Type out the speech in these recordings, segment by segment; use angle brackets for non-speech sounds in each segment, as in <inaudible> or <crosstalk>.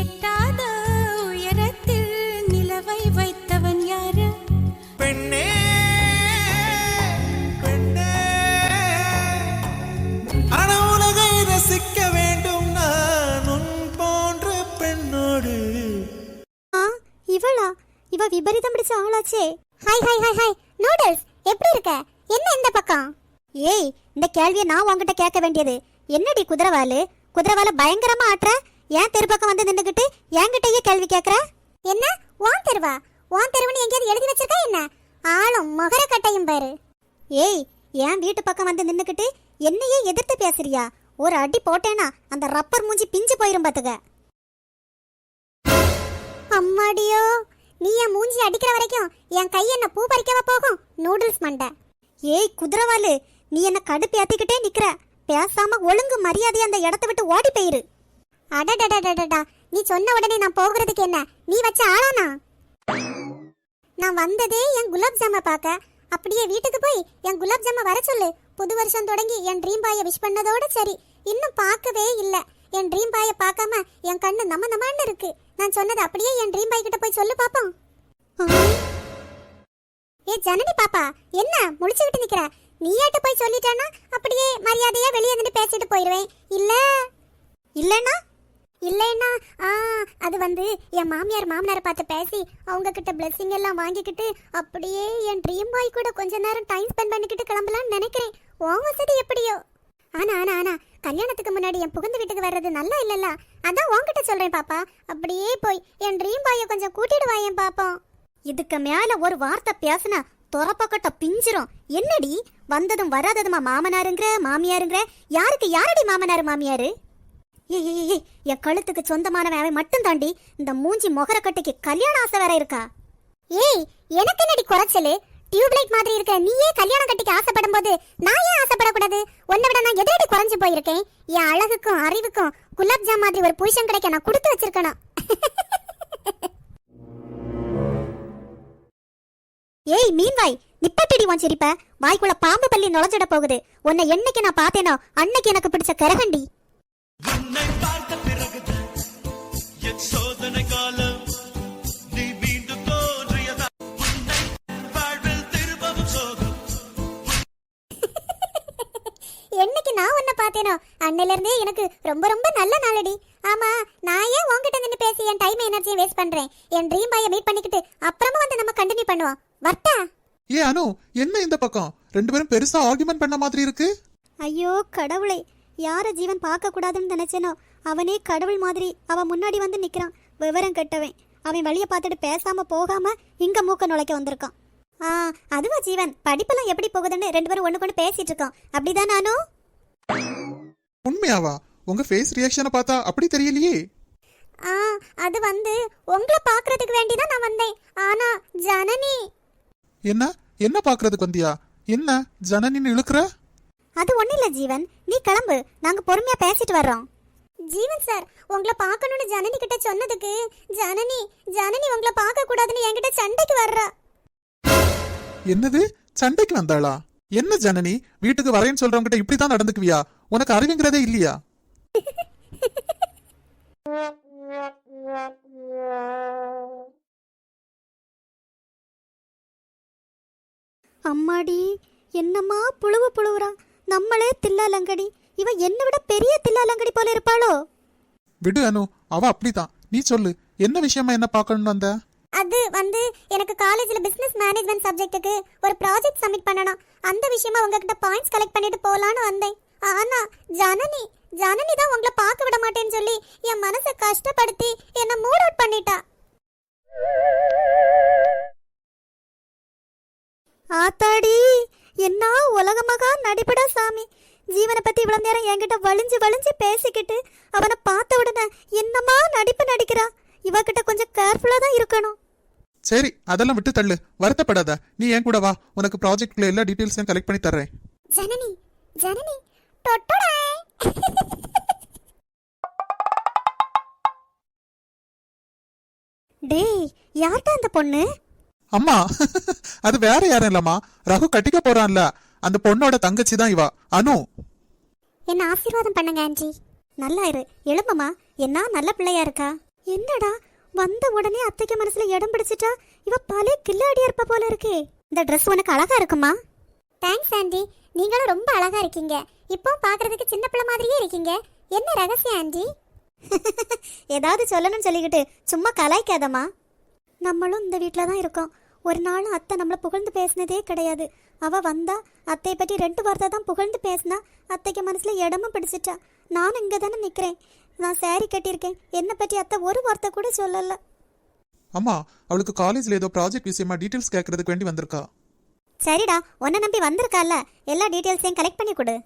எட்டாத உயரத்தில் நிலவை வைத்தவன் யாரு? பெண்ணே பெண்ணே. அன உலகை ரசிக்க வேண்டும் நான் உன் போன்ற பெண்ணோடு. ஆ இவளா? இவ விபரீதம் பிடிச்ச ஆளாச்சே. Hi hi hi hi noodles எப்படி இருக்க? என்ன இந்த பக்கம்? ஏய் இந்த கேள்வியை நான் உன்கிட்ட கேட்க வேண்டியது. என்னடி குதிரவாலு? குதிரவால பயங்கரமா ஆட்டுற? ஏன் தெரு பக்கம் வந்து நின்னுகிட்டு என்கிட்டயே கேள்வி கேட்குற என்ன? வான் தெருவா? வான் தெருவுன்னு எங்கேயாவது எழுதி வச்சிருக்கா என்ன? ஆளும் மகர கட்டையும் பாரு. ஏய் என் வீட்டு பக்கம் வந்து நின்றுக்கிட்டு என்னையே எதிர்த்து பேசுறியா? ஒரு அடி போட்டேனா அந்த ரப்பர் மூஞ்சி பிஞ்சு போயிரும் பாத்துக்க. அம்மாடியோ நீ என் மூஞ்சி அடிக்கிற வரைக்கும் என் கை என்ன பூ பறிக்கவா போகும்? நூடுல்ஸ் மண்டை. ஏய் குதிரவாலு நீ என்ன கடுப்பு ஏத்திக்கிட்டே நிக்கிற? பேசாம ஒழுங்கு மரியாதை அந்த இடத்த விட்டு ஓடி போயிரு. அடடடடடடா. நீ சொன்ன உடனே நான் போகிறதுக்கு என்ன? நீ வச்ச ஆளானா? நான் வந்ததே என் குலாப் ஜாம பார்க்க அப்படியே வீட்டுக்கு போய் என் குலாப் ஜாம வர சொல்லு. புது வருஷம் தொடங்கி என் ட்ரீம் பாய விஷ் பண்ணதோட சரி. இன்னும் பார்க்கவே இல்ல. என் ட்ரீம் பாய பார்க்காம என் கண்ணு நம்ம நம்மன்னு இருக்கு. நான் சொன்னது அப்படியே என் ட்ரீம் பாய் கிட்ட போய் சொல்லு பாப்போம். ஏ ஜனனி பாப்பா என்ன முழிச்சுக்கிட்டு நிக்கிற? நீயாட்ட போய் சொல்லிட்டேன்னா அப்படியே மரியாதையா வெளியே நின்று பேசிட்டு போயிடுவேன் இல்ல. இல்லன்னா? இல்லைன்னா ஆ அது வந்து என் மாமியார் மாமனாரை பார்த்து பேசி அவங்க கிட்ட பிளெஸிங் எல்லாம் வாங்கிக்கிட்டு அப்படியே என் ட்ரீம் பாய் கூட கொஞ்ச நேரம் டைம் ஸ்பெண்ட் பண்ணிக்கிட்டு கிளம்பலாம்னு நினைக்கிறேன். உன் வசதி எப்படியோ? ஆனா ஆனா ஆனா கல்யாணத்துக்கு முன்னாடி என் புகுந்த வீட்டுக்கு வர்றது நல்லா இல்லல்ல? அதான் உன்கிட்ட சொல்றேன் பாப்பா. அப்படியே போய் என் ட்ரீம் பாயை கொஞ்சம் கூட்டிட்டு வாயேன் பாப்போம். இதுக்கு மேல ஒரு வார்த்தை பேசினா துறப்பக்கட்ட பிஞ்சிரும். என்னடி? வந்ததும் வராததுமா மாமனாருங்கிற மாமியாருங்கிற? யாருக்கு யாரடி மாமனாரு மாமியாரு? ஏய் என் கழுத்துக்கு சொந்தமானவன் அவன் மட்டும் தாண்டி இந்த மூஞ்சி மொகரக்கட்டைக்கு கல்யாண ஆசை வேற இருக்கா? ஏய் எனக்கு என்னடி குறைச்சலு? டியூப்லைட் மாதிரி இருக்க நீயே கல்யாணம் கட்டிக்க ஆசைப்படும் போது நான் ஏன் ஆசைப்படக்கூடாது? உன்னை விட நான் எதிரடி குறைஞ்சு போயிருக்கேன்? என் அழகுக்கும் அறிவுக்கும் குலாப் ஜாம் மாதிரி ஒரு புருஷன் கிடைக்க நான் கொடுத்து வச்சிருக்கணும். ஏய் மீன்வாய் நிப்பட்டடி உன் சிரிப்ப. வாய்க்குள்ள பாம்பு பள்ளி நுழைஞ்சிட போகுது. உன்னை என்னைக்கு நான் பார்த்தேனோ அன்னைக்கு எனக்கு பிடிச்ச கரகண்டி. உன்னை பார்த்த பிறகுதான் என் சோதனை காலம் நீ மீண்டும் தோன்றியதா? உன்னை வாழ்வில் திரும்பவும் சோகம். <laughs> என்னைக்கு நான் உன்னை பார்த்தேனோ? அன்னையில இருந்தே எனக்கு ரொம்ப ரொம்ப நல்ல நாளடி. ஆமா நான் ஏன் உன்கிட்ட நின்று பேசி என் டைம் எனர்ஜியை வேஸ்ட் பண்றேன்? என் ட்ரீம் பாயை மீட் பண்ணிக்கிட்டு அப்புறமா வந்து நம்ம கண்டினியூ பண்ணுவோம். வர்த்தா? ஏ அனு என்ன இந்த பக்கம்? ரெண்டு பேரும் பெருசா ஆர்குமெண்ட் பண்ண மாதிரி இருக்கு. ஐயோ கடவுளை. யார ஜீவன் பார்க்க கூடாதுன்னு நினைச்சேனோ அவனே கடவுள் மாதிரி அவன் முன்னாடி வந்து நிக்கிறான். விவரம் கெட்டவன். அவன் வழியை பார்த்துட்டு பேசாம போகாம இங்க மூக்க நுழைக்க வந்திருக்கான். ஆ அதுவா ஜீவன்? படிப்பெல்லாம் எப்படி போகுதுன்னு ரெண்டு பேரும் ஒண்ணு கொண்டு பேசிட்டு இருக்கோம் அப்படிதான் நானும் உண்மையாவா? உங்க ஃபேஸ் ரியாக்ஷனை பார்த்தா அப்படி தெரியலையே. ஆ அது வந்து உங்களை பார்க்கறதுக்கு வேண்டி தான் நான் வந்தேன். ஆனா ஜனனி. என்ன? என்ன பாக்குறதுக்கு வந்தியா? என்ன? ஜனனின்னு இழுக்கிற? அது ஒண்ணும் இல்ல ஜீவன். நீ கிளம்பு. நாங்க பொறுமையா பேசிட்டு வர்றோம். ஜீவன் சார் உங்களை பார்க்கணும்னு ஜனனி கிட்ட சொன்னதுக்கு ஜனனி ஜனனி உங்களை பார்க்க கூடாதுன்னு என்கிட்ட சண்டைக்கு வர்றா. என்னது? சண்டைக்கு வந்தாளா? என்ன ஜனனி? வீட்டுக்கு வரேன்னு சொல்றவங்கிட்ட இப்படிதான் நடந்துக்குவியா? உனக்கு அறிவுங்கிறதே இல்லையா? அம்மாடி என்னம்மா புழுவு புழுவுறா? நம்மளே தில்லாலங்கடி. இவ என்னை விட பெரிய தில்லாலங்கடி போல இருப்பாளோ? விடு அனு. அவ அப்படிதான் நீ சொல்லு என்ன விஷயமா என்ன பார்க்கணும்னு வந்த? அது வந்து எனக்கு காலேஜ்ல பிசினஸ் மேனேஜ்மெண்ட் சப்ஜெக்ட்டுக்கு ஒரு ப்ராஜெக்ட் சப்மிட் பண்ணணும் அந்த விஷயமா உங்ககிட்ட பாயிண்ட்ஸ் கலெக்ட் பண்ணிட்டு போலான்னு வந்தேன். ஆனா ஜனனி ஜனனி தான் உங்களை பார்க்க விட மாட்டேன்னு சொல்லி என் மனசை கஷ்டப்படுத்தி என்ன மூட் அவுட் பண்ணிட்டா. ஆத்தாடி என்ன உலகமகா நடிப்படா சாமி. ஜீவனை பத்தி இவ்வளவு நேரம் என்கிட்ட வலிஞ்சு வலிஞ்சு பேசிக்கிட்டு அவனை பார்த்த உடனே என்னமா நடிப்பு நடிக்கிறா? இவகிட்ட கொஞ்சம் கேர்ஃபுல்லா தான் இருக்கணும். சரி அதெல்லாம் விட்டு தள்ளு. வருத்தப்படாத. நீ என் கூட வா. உனக்கு ப்ராஜெக்ட்ல எல்லா டீட்டெயில்ஸையும் கலெக்ட் பண்ணி தர்றேன். ஜனனி ஜனனி தொட்டுடாய் டேய் யார்டா அந்த பொண்ணு? அம்மா அது வேற யாரும் இல்லம்மா. ரகு கட்டிக்க போறான்ல. அந்த பொண்ணோட தங்கச்சி தான் இவா. அனு. என்ன ஆசீர்வாதம் பண்ணுங்க ஆன்ஜி நல்லா இரு எழும்பமா என்ன நல்ல பிள்ளையா இருக்கா? என்னடா வந்த உடனே அத்தைக்கு மனசுல இடம் பிடிச்சிட்டா இவ பழைய கில்லாடியா இருப்ப போல இருக்கே. இந்த ட்ரெஸ் உனக்கு அழகா இருக்குமா? தேங்க்ஸ் ஆண்டி நீங்களும் ரொம்ப அழகா இருக்கீங்க. இப்போ பாக்குறதுக்கு சின்ன பிள்ளை மாதிரியே இருக்கீங்க. என்ன ரகசியம் ஆண்டி <laughs> ஏதாவது சொல்லணும்னு சொல்லிக்கிட்டு சும்மா கலாய்க்காதம்மா. நம்மளும் இந்த வீட்டில் தான் இருக்கோம். ஒரு நாள் அத்தை நம்மளை புகழ்ந்து பேசினதே கிடையாது. அவ வந்தா அத்தையை பற்றி ரெண்டு வார்த்தை தான் புகழ்ந்து பேசினா அத்தைக்கு மனசுல இடமும் பிடிச்சிட்டா. நானும் இங்கே தானே நிற்கிறேன் நான் saree கட்டியிருக்கேன். என்னை பற்றி அத்தை ஒரு வார்த்தை கூட சொல்லலை. அம்மா அவளுக்கு காலேஜ்ல ஏதோ ப்ராஜெக்ட் விஷயமா டீட்டெயில்ஸ் கேட்கறதுக்கு வேண்டி வந்திருக்கா? சரிடா உன்னை நம்பி வந்திருக்கால எல்லா டீட்டெயில்ஸையும் கலெக்ட் பண்ணி கொடு.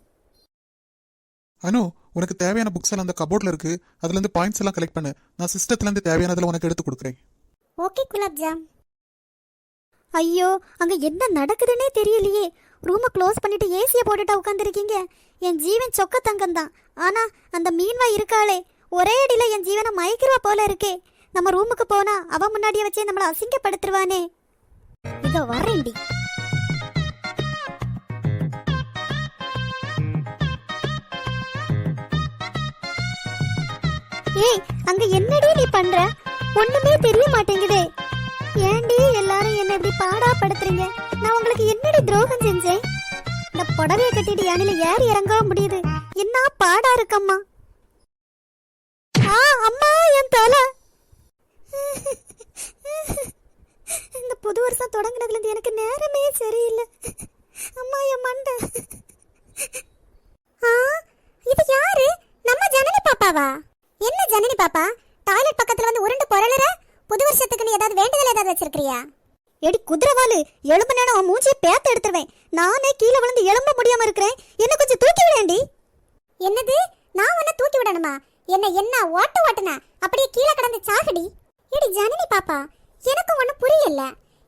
அனு உனக்கு தேவையான புக்ஸ் எல்லாம் அந்த கபோர்ட்ல இருக்கு. அதுல இருந்து பாயிண்ட்ஸ் எல்லாம் கலெக்ட் பண்ணு. நான் சிஸ்டத்துல இருந்து தேவையானதுல உனக்கு எடுத்து கொடுக்குறேன். ஓகே குலாப் ஜாம். ஐயோ அங்க என்ன நடக்குதுன்னே தெரியலையே. ரூமை க்ளோஸ் பண்ணிட்டு ஏசியை போட்டுட்டா உட்காந்துருக்கீங்க என் ஜீவன் சொக்க தங்கம் தான் ஆனா அந்த மீன்வா இருக்காளே. ஒரே அடியில என் ஜீவனை மயக்கிறவா போல இருக்கே. நம்ம ரூமுக்கு போனா அவன் முன்னாடியே வச்சே நம்மளை அசிங்கப்படுத்துருவானே. இதோ வரேன்டி ஏய் அங்க என்னடி நீ பண்ற? ஒண்ணுமே தெரிய மாட்டேங்குதே. என்ன இப்படி பாடா படுத்துறீங்க நான் உங்களுக்கு என்னடி துரோகம் செஞ்சேன்? இந்த புடவைய கட்டிட்டு யானையில ஏறி இறங்க முடியுது. என்ன பாடா இருக்கம்மா? ஆ அம்மா என் தலை. இந்த புது வருஷம் தொடங்குனதுலேருந்து எனக்கு நேரமே சரியில்லை. அம்மா என் மண்டை. ஆ இது யாரு? நம்ம ஜனனி பாப்பாவா? என்ன ஜனனி பாப்பா? டாய்லெட் பக்கத்துல வந்து உருண்டு பொருளுற புது வருஷத்துக்கு நீ ஏதாவது வேண்டுதல் ஏதாவது வச்சிருக்கிறியா? எடி குதிரவாளு எலும்பு நேரம் உன் மூஞ்சியை பேத்த எடுத்துருவேன். நானே கீழே விழுந்து எலும்ப முடியாம இருக்கிறேன். என்ன கொஞ்சம் தூக்கி விடேண்டி என்னது? நான் உன்னை தூக்கி விடணுமா? என்ன என்ன ஓட்ட ஓட்டுன? அப்படியே கீழே கிடந்து சாகடி. எடி ஜனனி பாப்பா எனக்கு ஒண்ணு புரியல.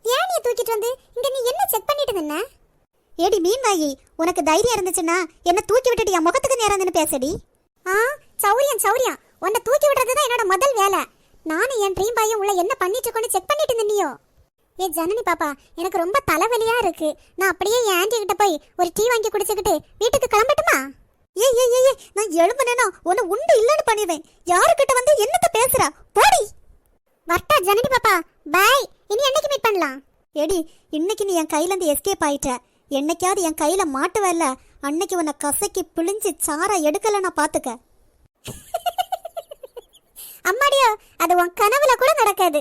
ஏன் நீ தூக்கிட்டு வந்து இங்க நீ என்ன செக் பண்ணிட்டு நின்ன? ஏடி மீன் வாயி உனக்கு தைரியம் இருந்துச்சுன்னா என்ன தூக்கி விட்டுட்டு என் முகத்துக்கு நேரம் நின்னு பேசடி. ஆ சௌரியம் சௌரியம். உன்னை தூக்கி விடுறது தான் என்னோட முதல் வேலை. நானும் என் ட்ரீம் பையன் உள்ள என்ன பண்ணிட்டு இருக்கோன்னு செக் பண்ணிட்டு நின்னியோ? ஏ ஜனனி பாப்பா எனக்கு ரொம்ப தலைவலியா இருக்கு. நான் அப்படியே என் ஆண்டி கிட்ட போய் ஒரு டீ வாங்கி குடிச்சுக்கிட்டு வீட்டுக்கு கிளம்பட்டுமா? ஏ ஏ ஏ ஏ நான் எழும்புனேனா உன்னை உண்டு இல்லைன்னு பண்ணிடுவேன். யாருக்கிட்ட வந்து என்னத்த பேசுறா? போடி. வர்ட்டா ஜனனி பாப்பா பாய் இனி என்னைக்கு மீட் பண்ணலாம்? எடி இன்னைக்கு நீ என் கையில இருந்து எஸ்கேப் ஆயிட்ட. என்னைக்காவது என் கையில மாட்டுவல்ல அன்னைக்கு உன்னை கசக்கி பிழிஞ்சு சாரா எடுக்கல நான் பாத்துக்க. அம்மாடியோ அது உன் கனவுல கூட நடக்காது.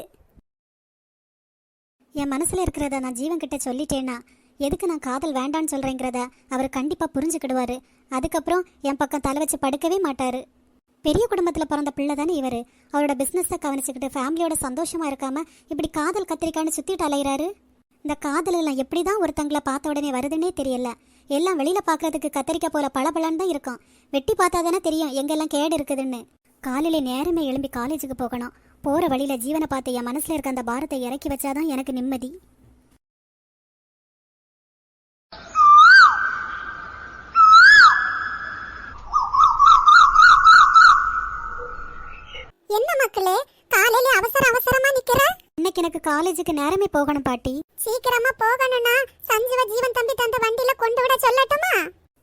என் மனசில் இருக்கிறத நான் ஜீவன் கிட்ட சொல்லிட்டேன்னா எதுக்கு நான் காதல் வேண்டான்னு சொல்கிறேங்கிறத அவர் கண்டிப்பாக புரிஞ்சுக்கிடுவார். அதுக்கப்புறம் என் பக்கம் தலை வச்சு படுக்கவே மாட்டார். பெரிய குடும்பத்தில் பிறந்த பிள்ளை தானே இவர். அவரோட பிஸ்னஸை கவனிச்சுக்கிட்டு ஃபேமிலியோட சந்தோஷமாக இருக்காமல் இப்படி காதல் கத்திரிக்கான்னு சுற்றிட்டு அலையிறாரு? இந்த காதலெல்லாம் எப்படி தான் ஒருத்தங்களை பார்த்த உடனே வருதுன்னே தெரியல. எல்லாம் வெளியில் பார்க்கறதுக்கு கத்திரிக்காய் போல பளபளன்னு தான் இருக்கும். வெட்டி பார்த்தா தானே தெரியும் எங்கெல்லாம் கேடு இருக்குதுன்னு. காலையில் நேரமே எழும்பி காலேஜுக்கு போகணும். போற வழியில ஜீவனை பார்த்து என் மனசுல இருக்க அந்த பாரத்தை இறக்கி வச்சாதான் எனக்கு நிம்மதி. என்ன மக்களே காலையில அவசர அவசரமா நிக்கிற? இன்னைக்கு எனக்கு காலேஜுக்கு நேரமே போகணும் பாட்டி. சீக்கிரமா போகணும்னா சஞ்சீவ ஜீவன் தம்பி தந்த வண்டியில கொண்டு விட சொல்லட்டுமா?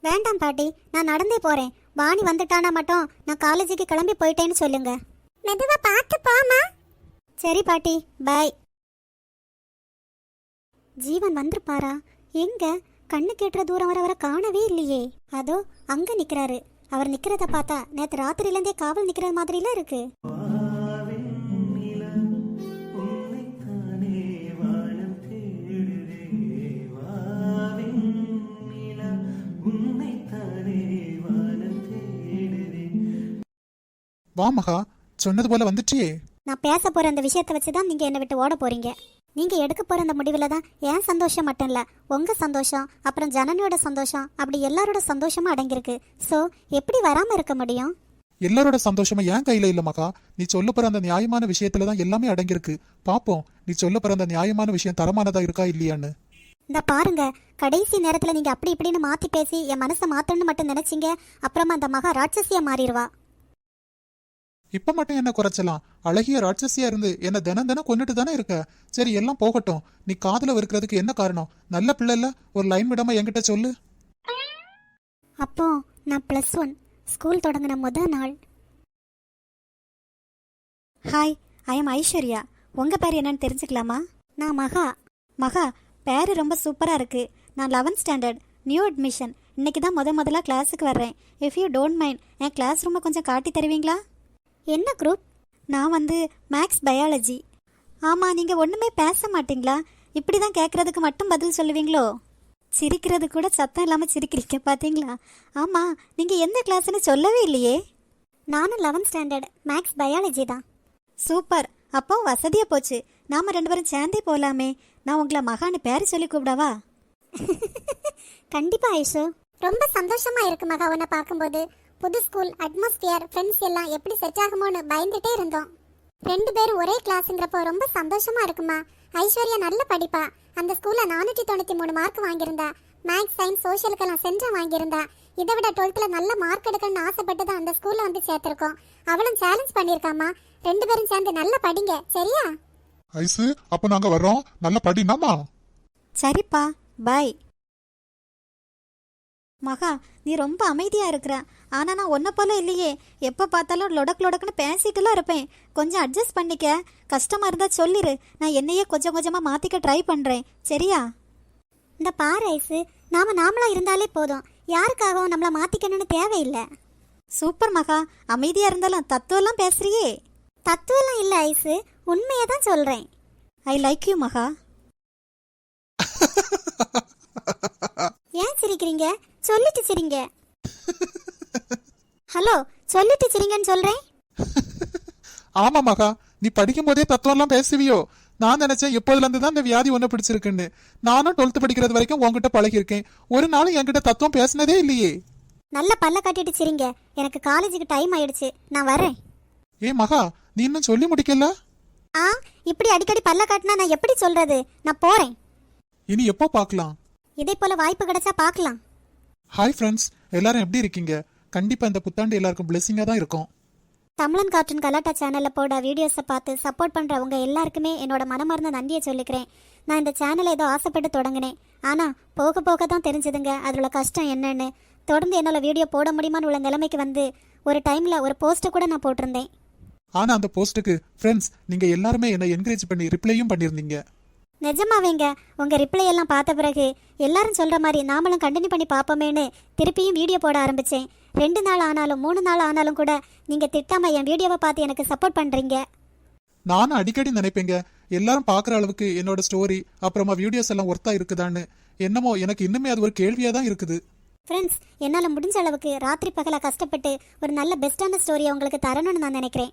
வேண்டாம் பாட்டி. நான் நடந்தே போறேன். வாணி வந்துட்டானா மட்டும் நான் காலேஜுக்கு கிளம்பி போயிட்டேன்னு சொல்லுங்க. மெதுவா பார்த்து போமா சரி பாட்டி பாய் ஜீவன் வந்திருப்பாரா? எங்க? கண்ணு கேட்டுற தூரம் வர வர காணவே இல்லையே. அதோ அங்க நிக்கிறாரு. அவர் நிக்கிறத பார்த்தா நேத்து ராத்திரில இருந்தே காவல் நிக்கிற மாதிரில இருக்கு. வா மகா சொன்னது போல வந்துட்டியே. நான் பேச போற அந்த விஷயத்தை வச்சு தான் நீங்க என்னை விட்டு ஓட போறீங்க. நீங்க எடுக்க போற அந்த முடிவுல தான் என் சந்தோஷம் மட்டும் இல்ல உங்க சந்தோஷம் அப்புறம் ஜனனியோட சந்தோஷம் அப்படி எல்லாரோட சந்தோஷமும் அடங்கியிருக்கு. சோ எப்படி வராம இருக்க முடியும்? எல்லாரோட சந்தோஷமும் என் கையில இல்ல மகா. நீ சொல்ல போற அந்த நியாயமான விஷயத்துல தான் எல்லாமே அடங்கியிருக்கு. பாப்போம் நீ சொல்ல போற அந்த நியாயமான விஷயம் தரமானதா இருக்கா இல்லையான்னு. இந்த பாருங்க கடைசி நேரத்துல நீங்க அப்படி இப்படின்னு மாத்தி பேசி என் மனசை மாத்தணும்னு மட்டும் நினைச்சீங்க அப்புறமா அந்த மகா ராட்சசியா மாறிடுவா. இப்ப மட்டும் என்ன குறைச்சலாம்? அழகிய ராட்சசியா இருந்து என்ன தினம் தினம் கொண்டுட்டு தானே இருக்க? சரி எல்லாம் போகட்டும். நீ காதல இருக்கிறதுக்கு என்ன காரணம்? நல்ல பிள்ளை இல்ல? ஒரு லைன் விடாம என்கிட்ட சொல்லு. அப்போ நான் ப்ளஸ் ஒன் ஸ்கூல் தொடங்கின முத நாள். Hi I am Aishwarya. உங்கள் பேர் என்னன்னு தெரிஞ்சுக்கலாமா? நான் மகா. மகா பேர் ரொம்ப சூப்பராக இருக்குது நான் லெவன்த் ஸ்டாண்டர்ட் நியூ அட்மிஷன் இன்னைக்கு தான் முத முதல்ல கிளாஸுக்கு வர்றேன். இஃப் யூ டோன்ட் மைண்ட் என் கிளாஸ் ரூமை கொஞ்சம் காட்டி தருவீங்களா? என்ன குரூப்? நான் வந்து மேக்ஸ் பயாலஜி. ஆமாம் நீங்கள் ஒன்றுமே பேச மாட்டீங்களா? இப்படி தான் கேட்குறதுக்கு மட்டும் பதில் சொல்லுவீங்களோ? சிரிக்கிறது கூட சத்தம் இல்லாமல் சிரிக்கிறீங்க பார்த்தீங்களா ஆமாம் நீங்கள் எந்த கிளாஸ்னு சொல்லவே இல்லையே. நானும் லெவன்த் ஸ்டாண்டர்ட் மேக்ஸ் பயாலஜி தான். சூப்பர். அப்போ வசதியாக போச்சு. நாம் ரெண்டு பேரும் சேர்ந்தே போகலாமே நான் உங்களை மகான்னு பேர் சொல்லி கூப்பிடவா? <laughs> கண்டிப்பாக ஐஷு. ரொம்ப சந்தோஷமாக இருக்கு மகா உன்னை பார்க்கும்போது. புது ஸ்கூல் அட்மாஸ்பியர் ஃப்ரெண்ட்ஸ் எல்லாம் எப்படி செட் ஆகுமோன்னு பயந்துட்டே இருந்தோம். ரெண்டு பேரும் ஒரே கிளாஸ்ங்கிறப்போ ரொம்ப சந்தோஷமா இருக்குமா? ஐஸ்வர்யா நல்ல படிப்பா. அந்த ஸ்கூல்ல நானூற்றி தொண்ணூற்றி மூணு மார்க் வாங்கியிருந்தா. மேக்ஸ் சயின்ஸ் சோஷியலுக்கெல்லாம் சென்டம் வாங்கியிருந்தா. இதை விட டுவெல்த்தில் நல்ல மார்க் எடுக்கணும்னு ஆசைப்பட்டு தான் அந்த ஸ்கூல்ல வந்து சேர்த்திருக்கோம். அவளும் சேலஞ்ச் பண்ணியிருக்காமா? ரெண்டு பேரும் சேர்ந்து நல்லா படிங்க சரியா? ஐசு அப்ப நாங்க வர்றோம். நல்ல படினாமா? சரிப்பா பாய் மகா நீ ரொம்ப அமைதியாக இருக்கிற. ஆனால் நான் ஒன்றை போல இல்லையே. எப்போ பார்த்தாலும் லொடக் லொடக்குன்னு பேசிட்டுலாம் இருப்பேன். கொஞ்சம் அட்ஜஸ்ட் பண்ணிக்க. கஷ்டமாக இருந்தால் சொல்லிடு நான் என்னையே கொஞ்சம் கொஞ்சமாக மாற்றிக்க ட்ரை பண்ணுறேன் சரியா? இந்த பாரு ஐசு நாம நாமளா இருந்தாலே போதும். யாருக்காகவும் நம்மள மாத்திக்கணும்னு தேவையில்லை. சூப்பர் மகா. அமைதியாக இருந்தாலும் தத்துவம்லாம் பேசுறியே. தத்துவம்லாம் இல்ல ஐசு உண்மையை தான் சொல்றேன். ஐ லைக் யூ மகா. <laughs> ஏன் சிரிக்கிறீங்க? சொல்லிட்டு சிரிங்க ஹலோ சொல்லிட்டு சிரிங்கன்னு சொல்றேன். ஆமா மகா நீ படிக்கும் போதே தத்துவம் எல்லாம் பேசுவியோ? நான் நினைச்சேன் எப்போதுல இருந்து தான் இந்த வியாதி ஒண்ணு பிடிச்சிருக்குன்னு. நானும் டுவெல்த் படிக்கிறது வரைக்கும் உன்கிட்ட பழகியிருக்கேன். ஒரு நாளும் என்கிட்ட தத்துவம் பேசினதே இல்லையே. நல்ல பல்ல கட்டிட்டு சிரிங்க எனக்கு காலேஜுக்கு டைம் ஆயிடுச்சு. நான் வரேன். ஏ மகா நீ இன்னும் சொல்லி முடிக்கல? ஆ இப்படி அடிக்கடி பல்ல காட்டினா நான் எப்படி சொல்றது? நான் போறேன். இனி எப்போ பார்க்கலாம்? இதே போல வாய்ப்பு கிடைச்சா பார்க்கலாம். ஹாய் ஃப்ரெண்ட்ஸ் எல்லாரும் எப்படி இருக்கீங்க? கண்டிப்பா இந்த புத்தாண்டு எல்லாருக்கும் பிளெஸிங்கா தான் இருக்கும். தமிழன் கார்ட்டூன் கலாட்டா சேனல்ல போட வீடியோஸை பார்த்து சப்போர்ட் பண்ற உங்க எல்லாருக்குமே என்னோட மனமார்ந்த நன்றியை சொல்லிக்கிறேன். நான் இந்த சேனலை ஏதோ ஆசைப்பட்டு தொடங்கினேன். ஆனா போக போக தான் தெரிஞ்சதுங்க. அதோட கஷ்டம் என்னன்னு. தொடர்ந்து என்னால வீடியோ போட முடியுமான்னு உள்ள நிலைமைக்கு வந்து ஒரு டைம்ல ஒரு போஸ்ட்டை கூட நான் போட்டிருந்தேன். ஆனா அந்த போஸ்ட்டுக்கு ஃப்ரெண்ட்ஸ் நீங்க எல்லாருமே என்னை என்கரேஜ் பண்ணி ரிப்ளையும் பண்ணியிருந்தீங்க. நிஜமாவேங்க. உங்க ரிப்ளை எல்லாம் பார்த்த பிறகு எல்லாரும் சொல்ற மாதிரி நாமளும் கண்டினியூ பண்ணி பார்ப்போமேன்னு திருப்பியும் வீடியோ போட ஆரம்பிச்சேன். ரெண்டு நாள் ஆனாலும் மூணு நாள் ஆனாலும் கூட நீங்க திட்டாம என் வீடியோவை பார்த்து எனக்கு சப்போர்ட் பண்றீங்க. நானும் அடிக்கடி நினைப்பேங்க. எல்லாரும் பார்க்குற அளவுக்கு என்னோட ஸ்டோரி அப்புறமா வீடியோஸ் எல்லாம் ஒர்த்தா இருக்குதான்னு. என்னமோ எனக்கு இன்னுமே அது ஒரு கேள்வியா தான் இருக்குது. ஃப்ரெண்ட்ஸ் என்னால் முடிஞ்ச அளவுக்கு ராத்திரி பகலாக கஷ்டப்பட்டு ஒரு நல்ல பெஸ்ட்டான ஸ்டோரியை உங்களுக்கு தரணும்னு நான் நினைக்கிறேன்.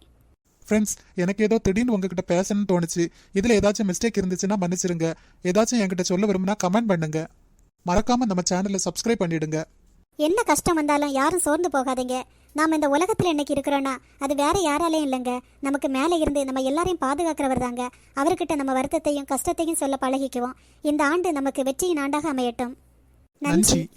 ஃப்ரெண்ட்ஸ் எனக்கு ஏதோ திடீர்னு உங்ககிட்ட பேசணும்னு தோணுச்சு. இதுல ஏதாச்சும் மிஸ்டேக் இருந்துச்சுன்னா மன்னிச்சிருங்க. ஏதாச்சும் என்கிட்ட சொல்ல விரும்புனா கமெண்ட் பண்ணுங்க. மறக்காம நம்ம சேனலை சப்ஸ்கிரைப் பண்ணிடுங்க. என்ன கஷ்டம் வந்தாலும் யாரும் சோர்ந்து போகாதீங்க. நாம் இந்த உலகத்தில் இன்னைக்கு இருக்கிறோன்னா அது வேற யாராலையும் இல்லைங்க. நமக்கு மேலே இருந்து நம்ம எல்லாரையும் பாதுகாக்கிறவர் தாங்க. அவர்கிட்ட நம்ம வருத்தத்தையும் கஷ்டத்தையும் சொல்ல பழகிக்குவோம். இந்த ஆண்டு நமக்கு வெற்றியின் ஆண்டாக அமையட்டும். நன்றி.